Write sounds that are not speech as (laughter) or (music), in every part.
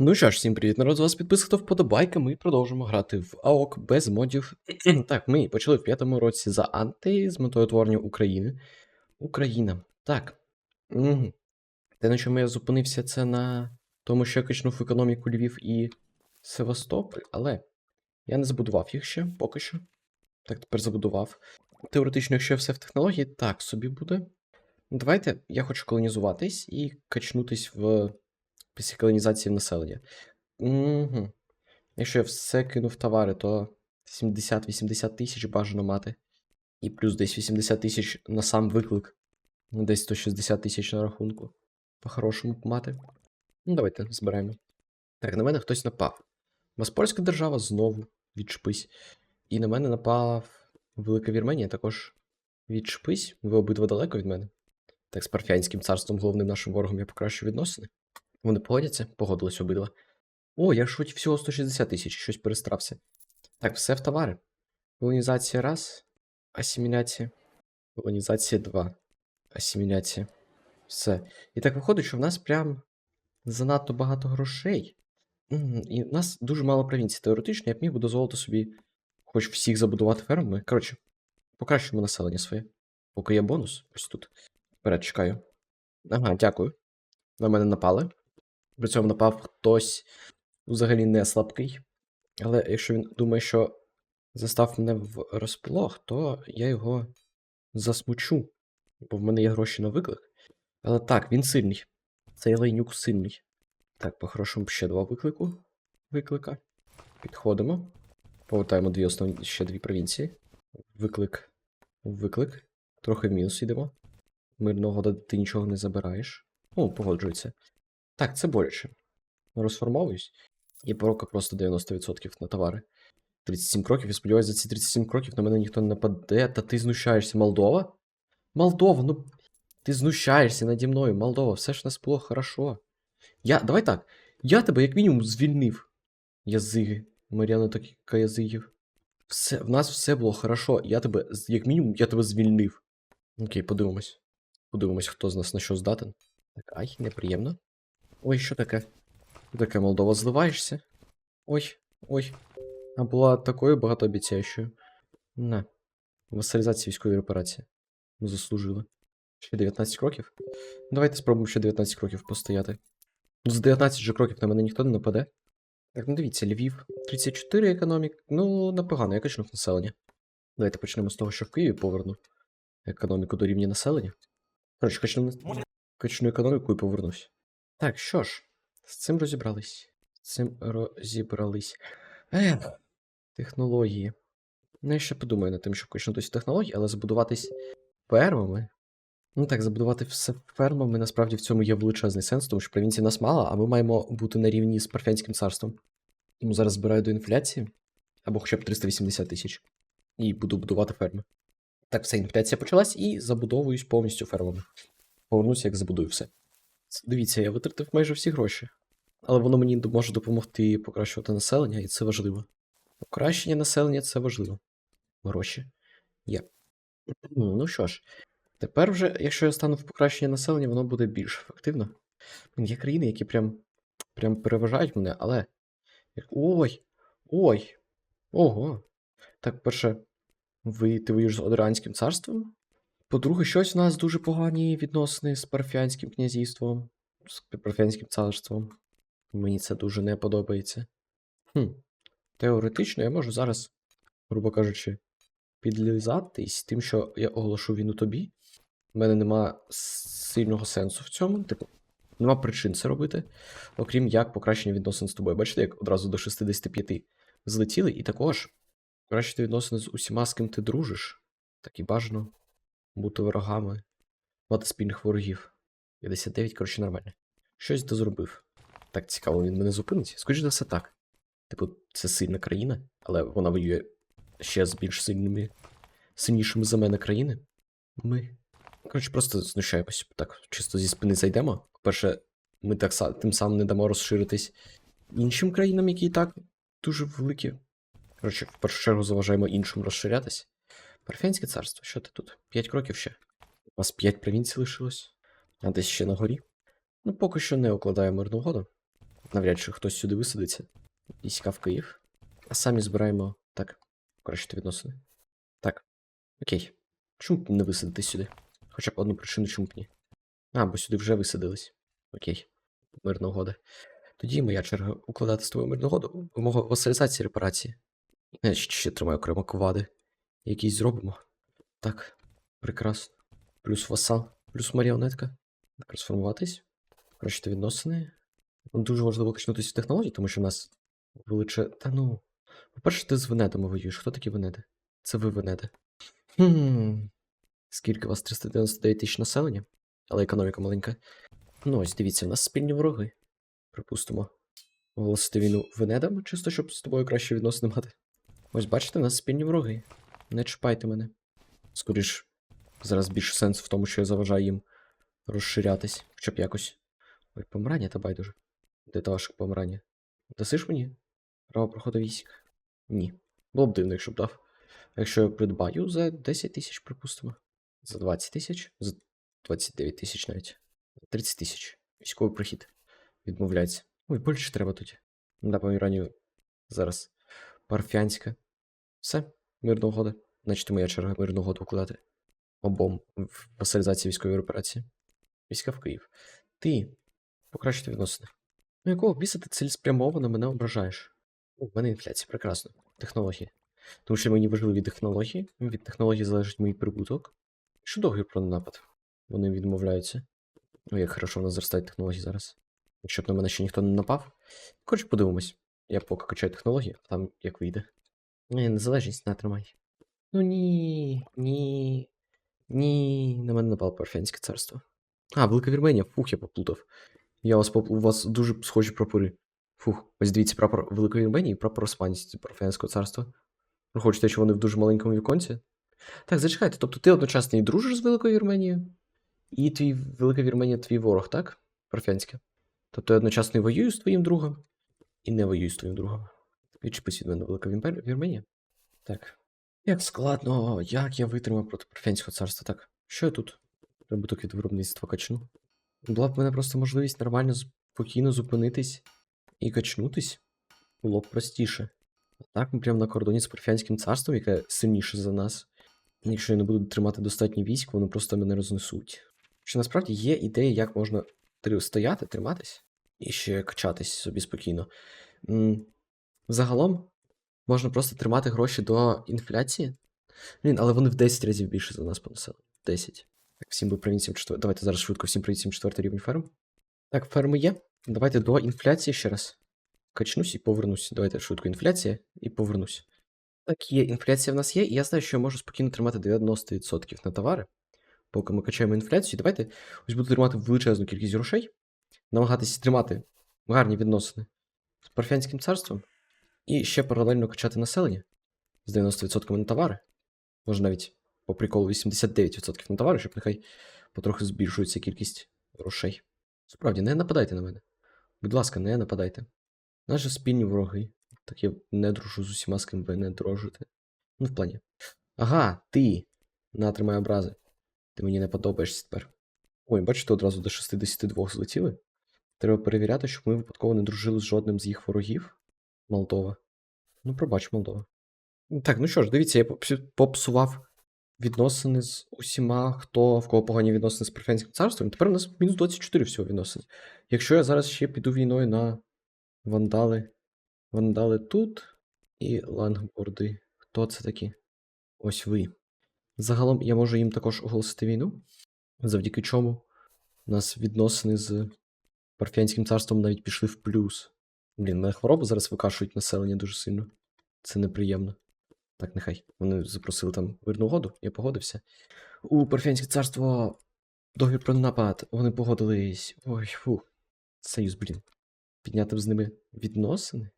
Ну що ж, всім привіт, народ, з вас підписка та вподобайка. Ми продовжимо грати в АОК без модів. (clears throat) так, ми почали в п'ятому році за анти з метою творення України. Україна. Так. Угу. Те, на чому я зупинився, це на тому, що я качнув економіку Львів і Севастополь, але я не забудував їх ще поки що. Так, тепер забудував. Теоретично, якщо все в технології, так собі буде. Давайте я хочу колонізуватись і качнутись в після колонізації населення. Угу. Якщо я все кину в товари, то 70-80 тисяч бажано мати. І плюс десь 80 тисяч на сам виклик. Ну, Десь 160 тисяч на рахунку. По-хорошому мати. Ну, давайте зберемо. Так, на мене хтось напав. Моспольська держава знову відшпись. І на мене напав Велика Вірменія також відшпись. Ви обидва далеко від мене. Так, з Парфянським царством, головним нашим ворогом, я покращу відносини. Вони погодяться? Погодились обидва. О, я ж хоч всього 160 тисяч, щось перестрався. Так, все в товари. Колонізація раз. Асиміляція. Колонізація 2. Асиміляція. Все. І так виходить, що в нас прям занадто багато грошей. І в нас дуже мало провінцій. Теоретично я б міг би дозволити собі хоч всіх забудувати фермами. Коротше, покращуємо населення своє. Поки є бонус, ось тут. Вперед чекаю. Ага, дякую. На мене напали. При цьому напав хтось взагалі не слабкий. Але якщо він думає, що застав мене в розплох, то я його засмучу. Бо в мене є гроші на виклик. Але так, він сильний. Цей лейнюк сильний. Так, по-хорошому ще два виклику. Виклика. Підходимо. Повертаємо дві основні ще дві провінції. Виклик. Виклик. Трохи в мінус йдемо. Мирного года ти нічого не забираєш. О, погоджується. Так, це боляче. Розформовуюсь. І порока просто 90% на товари. 37 кроків, і сподіваюся, за ці 37 кроків на мене ніхто не нападе. Та ти знущаєшся, Молдова? Молдова, ну. Ти знущаєшся наді мною, Молдова, все ж нас було хорошо. Я. Давай так. Я тебе, як мінімум, звільнив. Язиги. Мар'яна така язигів. Все, в нас все було хорошо. Я тебе, як мінімум, я тебе звільнив. Окей, подивимось. Подивимось, хто з нас на що здатен. Так, ай, неприємно. Ой, що таке? Що таке, Молдова, зливаєшся? Ой, ой. А була такою багатообіцяючою. На. Васалізація військової операції. Ми заслужили. Ще 19 кроків? Давайте спробуємо ще 19 кроків постояти. Ну, з 19 же кроків на мене ніхто не нападе. Так, ну дивіться, Львів 34 економік. Ну, непогано, я качнув населення. Давайте почнемо з того, що в Києві поверну економіку до рівня населення. Коротше, качну, качну економіку і повернусь. Так, що ж, з цим розібрались. З цим розібрались. Ех, технології. Ну, я ще подумаю над тим, щоб качнутися технології, але забудуватись фермами. Ну так, забудувати все фермами насправді в цьому є величезний сенс, тому що провінції нас мало, а ми маємо бути на рівні з Парфянським царством. Тому зараз збираю до інфляції, або хоча б 380 тисяч, і буду будувати ферми. Так, все, інфляція почалась і забудовуюсь повністю фермами. Повернуся, як забудую все. Дивіться, я витратив майже всі гроші. Але воно мені може допомогти покращувати населення, і це важливо. Покращення населення це важливо. Гроші. Є. Ну що ж, тепер вже, якщо я стану в покращення населення, воно буде більш ефективно. Є країни, які прям, прям переважають мене, але. Ой! Ой! Ого! Так, перше, ви ти воюєш з Одеранським царством? По-друге, щось у нас дуже погані відносини з Парфянським князівством, з Парфянським царством. Мені це дуже не подобається. Хм. Теоретично я можу зараз, грубо кажучи, підлізатись тим, що я оголошу війну тобі. У мене нема сильного сенсу в цьому. Типу, нема причин це робити, окрім як покращення відносин з тобою. Бачите, як одразу до 65 злетіли, і також покращити відносини з усіма, з ким ти дружиш. Так і бажано бути ворогами, мати спільних ворогів. 59, коротше, нормально. Щось дозробив. Так цікаво, він мене зупинить. Скоріше за все так. Типу, це сильна країна, але вона воює ще з більш сильними, сильнішими за мене країни. Ми. Коротше, просто знущаємось. Так, чисто зі спини зайдемо. По-перше, ми так тим самим не дамо розширитись іншим країнам, які і так дуже великі. Коротше, в першу чергу заважаємо іншим розширятись. Парфянське царство, що ти тут? П'ять кроків ще. У вас п'ять провінцій лишилось, а десь ще на горі. Ну, поки що не укладаю мирну угоду. Навряд чи хтось сюди висадиться. Війська в Київ. А самі збираємо. Так, краще відносини. Так. Окей. Чому б не висадити сюди? Хоча б одну причину, чому б ні. А, бо сюди вже висадились. Окей. Мирна угода. Тоді моя черга укладати з тобою мирну угоду. Вимога васалізації репарації. Я ще, ще тримаю окремо ковади. Якісь зробимо. Так, прекрасно. Плюс васал, плюс маріонетка. Трансформуватись. Краще відносини. Дуже важливо качнутися в технології, тому що в нас величе. Та ну. По-перше, ти з Венедами воюєш. Хто такі Венеди? Це ви Венеди. Хм. Скільки у вас 399 тисяч населення, але економіка маленька. Ну, ось дивіться, у нас спільні вороги. Припустимо. Оголосити війну Венедам, чисто щоб з тобою краще відносини мати. Ось бачите, у нас спільні вороги. Не чіпайте мене. Скоріш, зараз більше сенс в тому, що я заважаю їм розширятись, хоча б якось. Ой, помирання та байдуже. Де та ваше помирання? Дасиш мені? Право проходу військ? Ні. Було б дивно, якщо б дав. Якщо я придбаю за 10 тисяч, припустимо. За 20 тисяч? За 29 тисяч навіть. 30 тисяч. Військовий прихід. Відмовляється. Ой, більше треба тут. На поміранню зараз. Парфянська. Все, мирна угода. Значить, моя черга мирну угоду укладати. Обом в васалізації військової операції. Війська в Київ. Ти покращити відносини. Ну, якого біса ти цілеспрямовано мене ображаєш? О, в мене інфляція, прекрасно. Технології. Тому що мені важливі технології. Від технології залежить мій прибуток. Що договір про напад? Вони відмовляються. Ну, як хорошо в нас зростають технології зараз. Якщо б на мене ще ніхто не напав. Коротше, подивимось. Я поки качаю технології, а там як вийде. Ні, незалежність натримай. Ну ні, ні. Ні, на мене напало Парфянське царство. А, Велика Вірменія, фух, я поплутав. Я вас поп... У вас дуже схожі прапори. Фух, ось дивіться, прапор Великої Вірменії і прапор Османського Парфянського царства. Хочете, що вони в дуже маленькому віконці? Так, зачекайте, тобто ти одночасно і дружиш з Великою Вірменією, і твій Велика Вірменія твій ворог, так? Парфянське. Тобто я одночасно і воюю з твоїм другом, і не воюю з твоїм другом. Відчепись від мене Велика Вірменія. Так. Як складно, як я витримав проти Парфянського царства, так. Що я тут? Прибуток від виробництва качну. Була б в мене просто можливість нормально, спокійно зупинитись і качнутись. Було б простіше. А так ми прямо на кордоні з Парфянським царством, яке сильніше за нас. Якщо я не буду тримати достатньо військ, вони просто мене рознесуть. Що насправді є ідея, як можна стояти, триматись і ще качатись собі спокійно. Загалом можна просто тримати гроші до інфляції. Блін, але вони в 10 разів більше за нас по 10. Так, всім би провінціям четвер... Давайте зараз швидко всім провінціям четвертий рівень ферм. Так, ферми є. Давайте до інфляції ще раз. Качнусь і повернусь. Давайте швидко інфляція і повернусь. Так, є, інфляція в нас є, і я знаю, що я можу спокійно тримати 90% на товари, поки ми качаємо інфляцію. Давайте ось буду тримати величезну кількість грошей, намагатися тримати гарні відносини з Парфянським царством, і ще паралельно качати населення з 90% на товари. Може навіть по приколу 89% на товари, щоб нехай потрохи збільшується кількість грошей. Справді, не нападайте на мене. Будь ласка, не нападайте. Наші спільні вороги. Так я не дружу з усіма, з ким ви не дружите. Ну, в плані. Ага, ти. На, тримай образи. Ти мені не подобаєшся тепер. Ой, бачите, одразу до 62 злетіли. Треба перевіряти, щоб ми випадково не дружили з жодним з їх ворогів. Молдова. Ну, пробач, Молдова. Ну, Так, ну що ж, дивіться, я попсував відносини з усіма, хто в кого погані відносини з Парфянським царством. Тепер у нас мінус 24 всього відносин. Якщо я зараз ще піду війною на вандали. Вандали тут і лангборди. Хто це такі? Ось ви. Загалом я можу їм також оголосити війну, завдяки чому у нас відносини з Парфянським царством навіть пішли в плюс. Блін, мене хвороби зараз викашують населення дуже сильно. Це неприємно. Так, нехай. Вони запросили там мирну угоду, я погодився. У Парфянське царство договір про напад. Вони погодились. Ой, фу. Союз, блін. Підняти б з ними відносини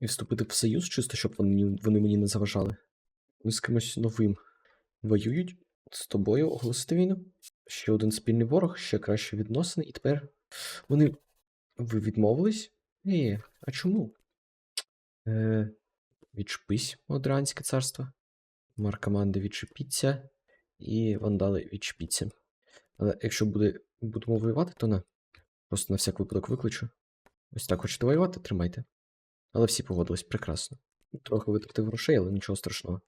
і вступити в союз, чисто, щоб вони, вони мені не заважали. Вони з кимось новим воюють. З тобою оголосити війну. Ще один спільний ворог, ще краще відносини, і тепер вони. Ви відмовились? Ні, а чому? Е, відчепись, Одранське царство. Маркоманди відчепіться. І вандали відчепіться. Але якщо буде, будемо воювати, то на. Просто на всяк випадок викличу. Ось так хочете воювати, тримайте. Але всі поводились прекрасно. Трохи витратив грошей, але нічого страшного.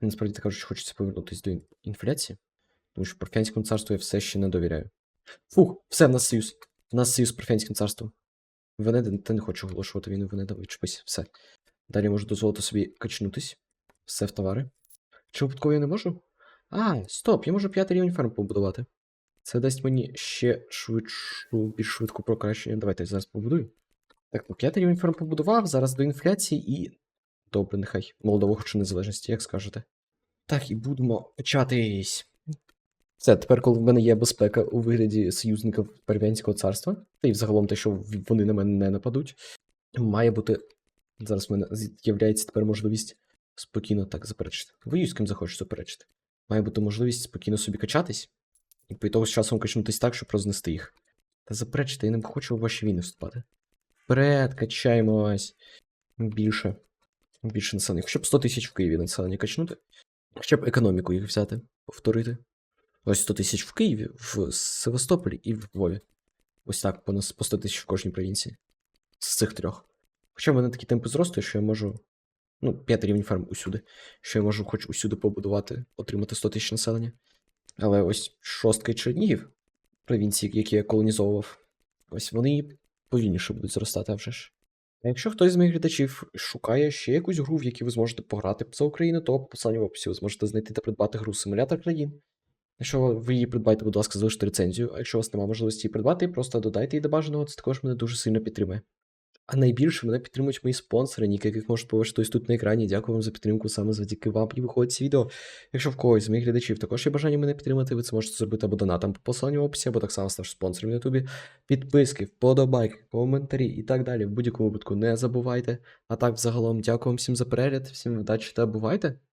Мені насправді так кажучи, хочеться повернутися до інфляції, тому що Парфянському царству я все ще не довіряю. Фух, все, в нас союз. В нас союз з Парфянським царством. Венеда, ти не хочеш оголошувати війну, Венеда, відчепись, все. Далі можу дозволити собі качнутись. Все в товари. Чи випадково я не можу? А, стоп, я можу п'ятий рівень ферм побудувати. Це дасть мені ще швидшу, більш швидку покращення. Давайте зараз побудую. Так, ну п'ятий рівень ферм побудував, зараз до інфляції і. Добре, нехай. Молдова хоче незалежності, як скажете. Так, і будемо початись. Все, тепер, коли в мене є безпека у вигляді союзників Первянського царства, та й взагалом те, що вони на мене не нападуть, має бути. Зараз в мене з'являється тепер можливість спокійно так заперечити. Воюй з ким захочеш заперечити. Має бути можливість спокійно собі качатись, і по того з часом качнутись так, щоб рознести їх. Та заперечити, я не хочу у ваші війни вступати. Вперед, качаємось. Більше. Більше населення. Хоча б 100 тисяч в Києві населення качнути. Хоча б економіку їх взяти, повторити. Ось 100 тисяч в Києві, в Севастополі і в Львові. Ось так, по нас по 100 тисяч в кожній провінції. З цих трьох. Хоча в мене такі темпи зросту, що я можу. Ну, 5 рівень ферм усюди. Що я можу хоч усюди побудувати, отримати 100 тисяч населення. Але ось шостка Чернігів, провінції, які я колонізовував, ось вони повільніше будуть зростати, а вже ж. А якщо хтось з моїх глядачів шукає ще якусь гру, в якій ви зможете пограти за Україну, то по посиланню в описі ви зможете знайти та придбати гру Симулятор країн. Якщо ви її придбаєте, будь ласка, залиште рецензію. А якщо у вас немає можливості її придбати, просто додайте її до бажаного, це також мене дуже сильно підтримує. А найбільше мене підтримують мої спонсори, ніки яких можете побачити ось тут на екрані. Дякую вам за підтримку саме завдяки вам і виходить ці відео. Якщо в когось з моїх глядачів також є бажання мене підтримати, ви це можете зробити або донатом по посиланню в описі, або так само ставши спонсором на Ютубі. Підписки, вподобайки, коментарі і так далі. В будь-якому випадку не забувайте. А так, взагалом, дякую вам всім за перегляд, всім удачі та бувайте!